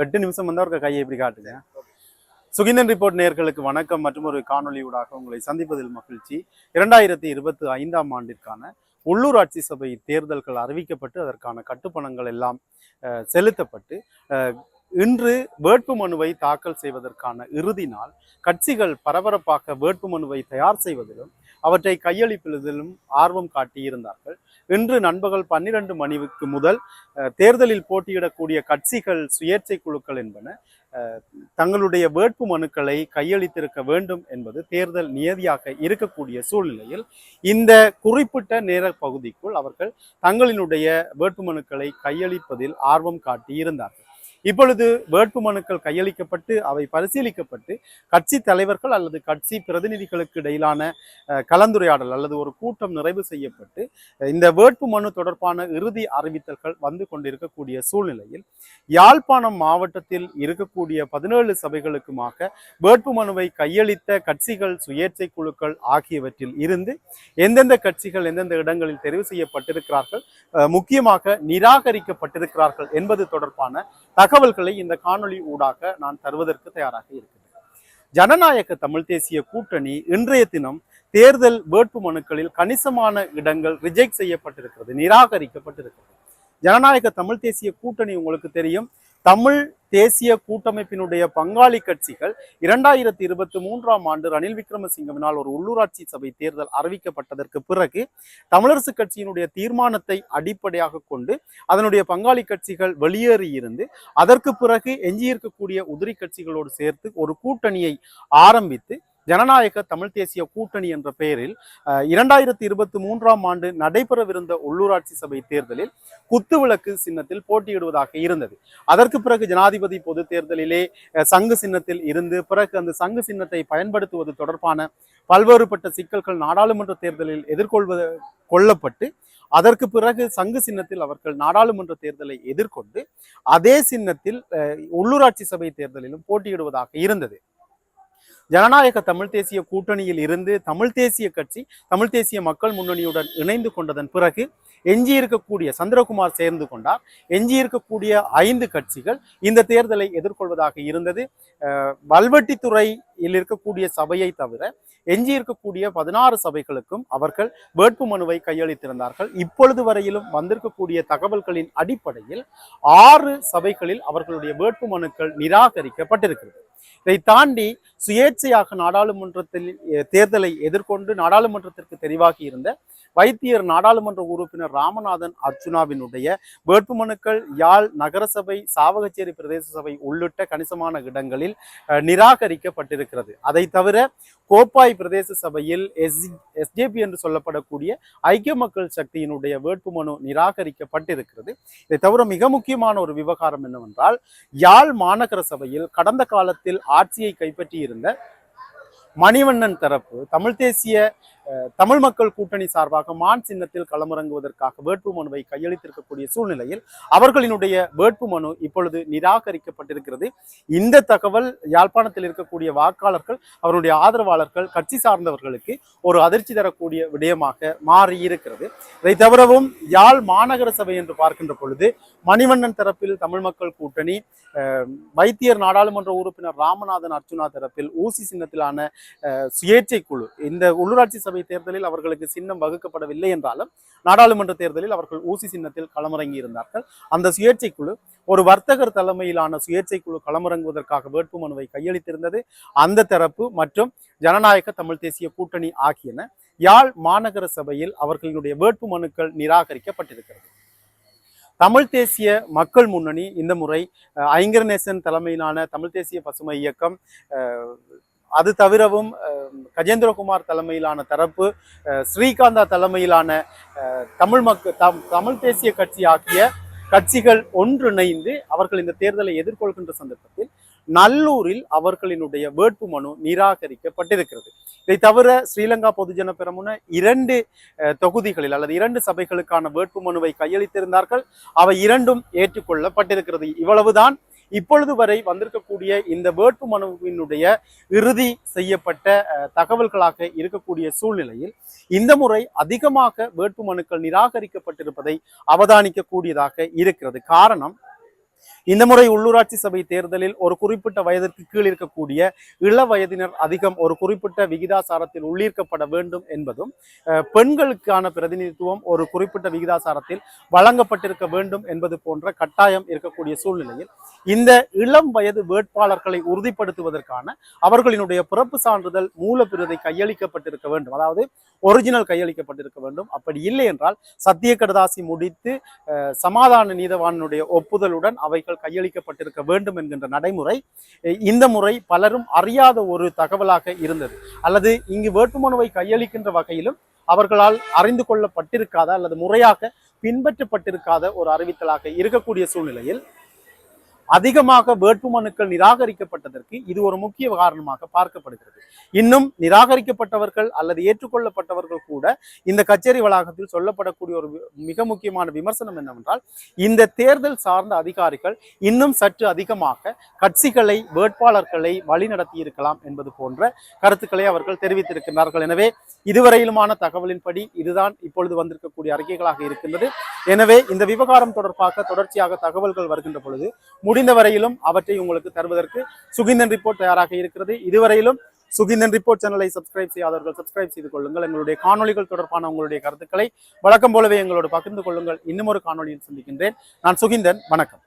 எட்டு நிமிஷம் வந்து அவருக்கு கையை இப்படி காட்டுங்க. சுகிந்தன் ரிப்போர்ட் நேர்களுக்கு வணக்கம். மற்றும் ஒரு காணொளி ஊடாக உங்களை சந்திப்பதில் மகிழ்ச்சி. இரண்டாயிரத்தி இருபத்தி ஐந்தாம் ஆண்டிற்கான உள்ளூராட்சி சபை தேர்தல்கள் அறிவிக்கப்பட்டு அதற்கான கட்டுப்பணங்கள் எல்லாம் அஹ், செலுத்தப்பட்டு அஹ், இன்று வேட்பு மனுவை தாக்கல் செய்வதற்கான இறுதி நாள். கட்சிகள் பரபரப்பாக வேட்பு மனுவை தயார் செய்வதிலும் அவற்றை கையளிப்பதிலும் ஆர்வம் காட்டியிருந்தார்கள். இன்று நண்பகல் பன்னிரண்டு மணிக்கு முதல் அஹ், தேர்தலில் போட்டியிடக்கூடிய கட்சிகள் சுயேட்சை குழுக்கள் என்பன அஹ், தங்களுடைய வேட்பு மனுக்களை கையளித்திருக்க வேண்டும் என்பது தேர்தல் நியதியாக இருக்கக்கூடிய சூழ்நிலையில் இந்த குறிப்பிட்ட நேர பகுதிக்குள் அவர்கள் தங்களினுடைய வேட்பு மனுக்களை கையளிப்பதில் ஆர்வம் காட்டி இருந்தார்கள் இப்பொழுது வேட்பு மனுக்கள் கையளிக்கப்பட்டு அவை பரிசீலிக்கப்பட்டு கட்சி தலைவர்கள் அல்லது கட்சி பிரதிநிதிகளுக்கு இடையிலான கலந்துரையாடல் அல்லது ஒரு கூட்டம் நிறைவு செய்யப்பட்டு இந்த வேட்பு மனு தொடர்பான இறுதி அறிவித்தல்கள் வந்து கொண்டிருக்கக்கூடிய சூழ்நிலையில் யாழ்ப்பாணம் மாவட்டத்தில் இருக்கக்கூடிய பதினேழு சபைகளுக்குமாக வேட்பு மனுவை கையளித்த கட்சிகள் சுயேட்சை குழுக்கள் ஆகியவற்றில் இருந்து எந்தெந்த கட்சிகள் எந்தெந்த இடங்களில் தெரிவு செய்யப்பட்டிருக்கிறார்கள் முக்கியமாக நிராகரிக்கப்பட்டிருக்கிறார்கள் என்பது தொடர்பான தகவல்களை இந்த காணொளி ஊடாக நான் தருவதற்கு தயாராக இருக்கிறேன் ஜனநாயக தமிழ் தேசிய கூட்டணி இன்றைய தினம் தேர்தல் வேட்பு மனுக்களில் கணிசமான இடங்கள் ரிஜெக்ட் செய்யப்பட்டிருக்கிறது நிராகரிக்கப்பட்டிருக்கிறது. ஜனநாயக தமிழ் தேசிய கூட்டணி உங்களுக்கு தெரியும். தமிழ் தேசிய கூட்டமைப்பினுடைய பங்காளி கட்சிகள் இரண்டாயிரத்தி இருபத்தி மூன்றாம் ஆண்டு ரணில் விக்ரமசிங்கவினால் ஒரு உள்ளூராட்சி சபை தேர்தல் அறிவிக்கப்பட்டதற்கு பிறகு தமிழரசு கட்சியினுடைய தீர்மானத்தை அடிப்படையாக கொண்டு அதனுடைய பங்காளி கட்சிகள் வெளியேறி இருந்து அதற்கு பிறகு எஞ்சியிருக்கக்கூடிய உதிரி கட்சிகளோடு சேர்த்து ஒரு கூட்டணியை ஆரம்பித்து ஜனநாயக தமிழ் தேசிய கூட்டணி என்ற பெயரில் அஹ், இரண்டாயிரத்தி இருபத்தி மூன்றாம் ஆண்டு நடைபெறவிருந்த உள்ளூராட்சி சபை தேர்தலில் குத்துவிளக்கு சின்னத்தில் போட்டியிடுவதாக இருந்தது. அதற்கு பிறகு ஜனாதிபதி பொது தேர்தலிலே சங்கு சின்னத்தில் இருந்து பிறகு அந்த சங்கு சின்னத்தை பயன்படுத்துவது தொடர்பான பல்வேறுபட்ட சிக்கல்கள் நாடாளுமன்ற தேர்தலில் எதிர்கொள்வது கொள்ளப்பட்டு அதற்கு பிறகு சங்கு சின்னத்தில் அவர்கள் நாடாளுமன்ற தேர்தலை எதிர்கொண்டு அதே சின்னத்தில் அஹ், உள்ளூராட்சி சபை தேர்தலிலும் போட்டியிடுவதாக இருந்தது. ஜனநாயக தமிழ் தேசிய கூட்டணியில் இருந்து தமிழ் தேசிய கட்சி தமிழ் தேசிய மக்கள் முன்னணியுடன் இணைந்து கொண்டதன் பிறகு எஞ்சி இருக்கக்கூடிய சந்திரகுமார் சேர்ந்து கொண்டார். எஞ்சி இருக்கக்கூடிய ஐந்து கட்சிகள் இந்த தேர்தலை எதிர்கொள்வதாக இருந்தது. அஹ், வல்வெட்டித்துறையில் இருக்கக்கூடிய சபையை தவிர எஞ்சி இருக்கக்கூடிய பதினாறு சபைகளுக்கும் அவர்கள் வேட்பு மனுவை கையளித்திருந்தார்கள். இப்பொழுது வரையிலும் வந்திருக்கக்கூடிய தகவல்களின் அடிப்படையில் ஆறு சபைகளில் அவர்களுடைய வேட்பு மனுக்கள் நிராகரிக்கப்பட்டிருக்கிறது. இதை தாண்டி சுயேட்சையாக நாடாளுமன்றத்தில் தேர்தலை எதிர்கொண்டு நாடாளுமன்றத்திற்கு தெரிவாகி இருந்த வைத்தியர் நாடாளுமன்ற உறுப்பினர் ராமநாதன் அர்ஜுனாவினுடைய வேட்புமனுக்கள் யாழ் நகரசபை சாவகச்சேரி பிரதேச சபை உள்ளிட்ட கணிசமான இடங்களில் நிராகரிக்கப்பட்டிருக்கிறது. அதை தவிர கோப்பாய் பிரதேச சபையில் எஸ் எஸ்ஜேபி என்று சொல்லப்படக்கூடிய ஐக்கிய மக்கள் சக்தியினுடைய வேட்புமனு நிராகரிக்கப்பட்டிருக்கிறது. இதை தவிர மிக முக்கியமான ஒரு விவகாரம் என்னவென்றால் யாழ் மாநகர சபையில் கடந்த காலத்தில் ஆட்சியை கைப்பற்றியிருந்த மணிவண்ணன் தரப்பு தமிழ் தேசிய தமிழ் மக்கள் கூட்டணி சார்பாக மான் சின்னத்தில் களமிறங்குவதற்காக வேட்பு மனுவை கையளித்திருக்கக்கூடிய சூழ்நிலையில் அவர்களினுடைய வேட்பு மனு இப்பொழுது நிராகரிக்கப்பட்டிருக்கிறது. இந்த தகவல் யாழ்ப்பாணத்தில் இருக்கக்கூடிய வாக்காளர்கள் அவருடைய ஆதரவாளர்கள் கட்சி சார்ந்தவர்களுக்கு ஒரு அதிர்ச்சி தரக்கூடிய விடயமாக மாறி இருக்கிறது இதை தவிரவும் யாழ் மாநகர சபை என்று பார்க்கின்ற பொழுது மணிவண்ணன் தரப்பில் தமிழ் மக்கள் கூட்டணி வைத்தியர் நாடாளுமன்ற உறுப்பினர் ராமநாதன் அர்ச்சுனா தரப்பில் ஊசி சின்னத்திலான அஹ், சுயேட்சை குழு இந்த உள்ளூராட்சி சபை தேர்தலில் அவர்களுக்கு சின்னம் வகுக்கப்படவில்லை என்றாலும் நாடாளுமன்ற தேர்தலில் அவர்கள் ஊசி சின்னத்தில் களமிறங்கி இருந்தார்கள் அந்த சுயேட்சை குழு ஒரு வர்த்தகர் தலைமையிலான சுயேட்சை குழு களமிறங்குவதற்காக வேட்புமனுவை கையளித்திருந்தது. அந்த தரப்பு மற்றும் ஜனநாயக தமிழ் தேசிய கூட்டணி ஆகியன யாழ் மாநகர சபையில் அவர்களுடைய வேட்பு மனுக்கள் நிராகரிக்கப்பட்டிருக்கிறது. தமிழ் தேசிய மக்கள் முன்னணி இந்த முறை அஹ், ஐங்கரநேசன் தலைமையிலான தமிழ் தேசிய பசுமை இயக்கம் அது தவிரவும் கஜேந்திரகுமார் தலைமையிலான தரப்பு ஸ்ரீகாந்தா தலைமையிலான தமிழ் மக்கள் தம் தமிழ் தேசிய கட்சி ஆகிய கட்சிகள் ஒன்றிணைந்து அவர்கள் இந்த தேர்தலை எதிர்கொள்கின்ற சந்தர்ப்பத்தில் நல்லூரில் அவர்களினுடைய வேட்பு மனு நிராகரிக்கப்பட்டிருக்கிறது. இதை தவிர ஸ்ரீலங்கா பொதுஜன பெரமுன இரண்டு தொகுதிகளில் அல்லது இரண்டு சபைகளுக்கான வேட்பு மனுவை கையளித்திருந்தார்கள். அவை இரண்டும் ஏற்றுக்கொள்ளப்பட்டிருக்கிறது. இவ்வளவுதான். இப்பொழுது வரை வந்திருக்கக்கூடிய இந்த வேட்பு மனுவினுடைய இறுதி செய்யப்பட்ட அஹ், தகவல்களாக இருக்கக்கூடிய சூழ்நிலையில் இந்த முறை அதிகமாக வேட்பு மனுக்கள் நிராகரிக்கப்பட்டிருப்பதை அவதானிக்கக்கூடியதாக இருக்கிறது. காரணம் இந்த முறை உள்ளூராட்சி சபை தேர்தலில் ஒரு குறிப்பிட்ட வயதிற்கு கீழ் இருக்கக்கூடிய இள வயதினர் அதிகம் ஒரு குறிப்பிட்ட விகிதாசாரத்தில் உள்ளீர்க்கப்பட வேண்டும் என்பதும் பெண்களுக்கான பிரதிநிதித்துவம் ஒரு குறிப்பிட்ட விகிதாசாரத்தில் வழங்கப்பட்டிருக்க வேண்டும் என்பது போன்ற கட்டாயம் இருக்கக்கூடிய சூழ்நிலையில் இந்த இளம் வயது வேட்பாளர்களை உறுதிப்படுத்துவதற்கான அவர்களினுடைய பிறப்பு சான்றிதழ் மூலப்பிரதை கையளிக்கப்பட்டிருக்க வேண்டும். அதாவது ஒரிஜினல் கையளிக்கப்பட்டிருக்க வேண்டும். அப்படி இல்லை என்றால் சத்திய கடதாசி முடித்து சமாதான நீதவானுடைய ஒப்புதலுடன் அவைகள் கையளிக்கப்பட்டிருக்க வேண்டும் என்கின்ற நடைமுறை இந்த முறை பலரும் அறியாத ஒரு தகவலாக இருந்தது. அல்லது இங்கு வேட்புமனுவை கையளிக்கின்ற வகையிலும் அவர்களால் அறிந்து கொள்ளப்பட்டிருக்காத அல்லது முறையாக பின்பற்றப்பட்டிருக்காத ஒரு அறிவித்தலாக இருக்கக்கூடிய சூழ்நிலையில் அதிகமாக வேட்புமனுக்கள் நிராகரிக்கப்பட்டதற்கு இது ஒரு முக்கிய காரணமாக பார்க்கப்படுகிறது. இன்னும் நிராகரிக்கப்பட்டவர்கள் அல்லது ஏற்றுக்கொள்ளப்பட்டவர்கள் கூட இந்த கச்சேரி வளாகத்தில் சொல்லப்படக்கூடிய ஒரு மிக முக்கியமான விமர்சனம் என்னவென்றால் இந்த தேர்தல் சார்ந்த அதிகாரிகள் இன்னும் சற்று அதிகமாக கட்சிகளை வேட்பாளர்களை வழிநடத்தி இருக்கலாம் என்பது போன்ற கருத்துக்களை அவர்கள் தெரிவித்திருக்கிறார்கள் எனவே இதுவரையிலுமான தகவலின்படி இதுதான் இப்பொழுது வந்திருக்கக்கூடிய அறிக்கைகளாக இருக்கின்றது. எனவே இந்த விவகாரம் தொடர்பாக தொடர்ச்சியாக தகவல்கள் வருகின்ற பொழுது முடிந்த வரையிலும் அவற்றை உங்களுக்கு தருவதற்கு சுகிந்தன் ரிப்போர்ட் தயாராக இருக்கிறது. இதுவரையிலும் சுகிந்தன் ரிப்போர்ட் சேனலை சப்ஸ்கிரைப் செய்யாதவர்கள் சப்ஸ்கிரைப் செய்து கொள்ளுங்கள். எங்களுடைய காணொளிகள் தொடர்பான உங்களுடைய கருத்துக்களை வழக்கம் போலவே எங்களோடு பகிர்ந்து கொள்ளுங்கள். இன்னும் ஒரு காணொலியில் சந்திக்கின்றேன். நான் சுகிந்தன். வணக்கம்.